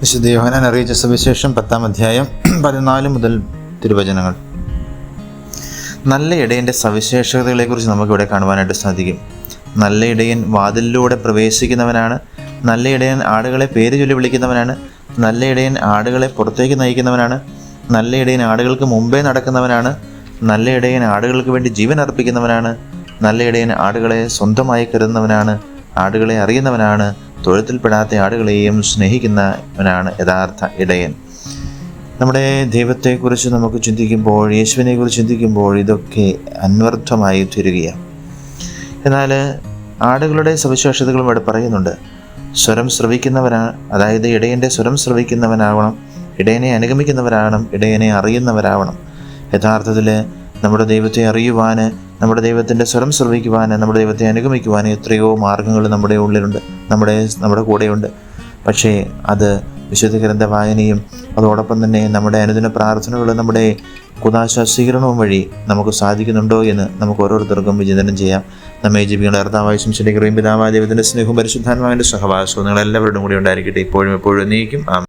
വിശുദ്ധ യോഹനാൻ അറിയിച്ച സുവിശേഷം പത്താം അധ്യായം പതിനാല് മുതൽ തിരുവചനങ്ങൾ. നല്ല ഇടയന്റെ സവിശേഷതകളെക്കുറിച്ച് നമുക്കിവിടെ കാണുവാനായിട്ട് സാധിക്കും. നല്ല ഇടയൻ വാതിലിലൂടെ പ്രവേശിക്കുന്നവനാണ് നല്ല ഇടയൻ ആടുകളെ പേര് ചൊല്ലി വിളിക്കുന്നവനാണ് നല്ല ഇടയൻ ആടുകളെ പുറത്തേക്ക് നയിക്കുന്നവനാണ് നല്ല ഇടയൻ ആടുകൾക്ക് മുമ്പേ നടക്കുന്നവനാണ് നല്ല ഇടയൻ ആടുകൾക്ക് വേണ്ടി ജീവൻ അർപ്പിക്കുന്നവനാണ് നല്ല ഇടയൻ ആടുകളെ സ്വന്തമായി കരുതുന്നവനാണ് ആടുകളെ അറിയുന്നവനാണ് തൊഴുത്തിൽപ്പെടാത്ത ആടുകളെയും സ്നേഹിക്കുന്നവനാണ് യഥാർത്ഥ ഇടയൻ. നമ്മുടെ ദൈവത്തെക്കുറിച്ച് നമുക്ക് ചിന്തിക്കുമ്പോൾ യേശുവിനെക്കുറിച്ച് ചിന്തിക്കുമ്പോൾ ഇതൊക്കെ അന്വർത്ഥമായി തീരുകയാണ് എന്നാൽ ആടുകളുടെ സവിശേഷതകളും ഇവിടെ പറയുന്നുണ്ട്. സ്വരം ശ്രവിക്കുന്നവനാണ് അതായത് ഇടയന്റെ സ്വരം ശ്രവിക്കുന്നവനാവണം ഇടയനെ അനുഗമിക്കുന്നവരാവണം ഇടയനെ അറിയുന്നവരാവണം. യഥാർത്ഥത്തിൽ നമ്മുടെ ദൈവത്തെ അറിയുവാൻ നമ്മുടെ ദൈവത്തിന്റെ സ്വരം ശ്രവിക്കുവാൻ നമ്മുടെ ദൈവത്തെ അനുഗമിക്കുവാൻ എത്രയോ മാർഗങ്ങൾ നമ്മുടെ ഉള്ളിലുണ്ട് നമ്മുടെ നമ്മുടെ കൂടെയുണ്ട്. പക്ഷേ അത് വിശുദ്ധ ഗ്രന്ഥ വായനയും അതോടൊപ്പം തന്നെ നമ്മുടെ അനുദിന പ്രാർത്ഥനകളും നമ്മുടെ കുതാശ സ്വീകരണവും വഴി നമുക്ക് സാധിക്കുന്നുണ്ടോ എന്ന് നമുക്ക് ഓരോരുത്തർക്കും വിചിന്തനം ചെയ്യാം. നമ്മെ ജീവിക്കുന്ന അർത്ഥാവാവശ്യം ശരിക്കും പിതാവായ ദൈവത്തിന്റെ സ്നേഹവും പരിശുദ്ധാത്മാവിന്റെ സഹവാസവും നിങ്ങളെല്ലാവരുടെയും കൂടി ഉണ്ടായിരിക്കട്ടെ. ഇപ്പോഴും എപ്പോഴും നീക്കും ആ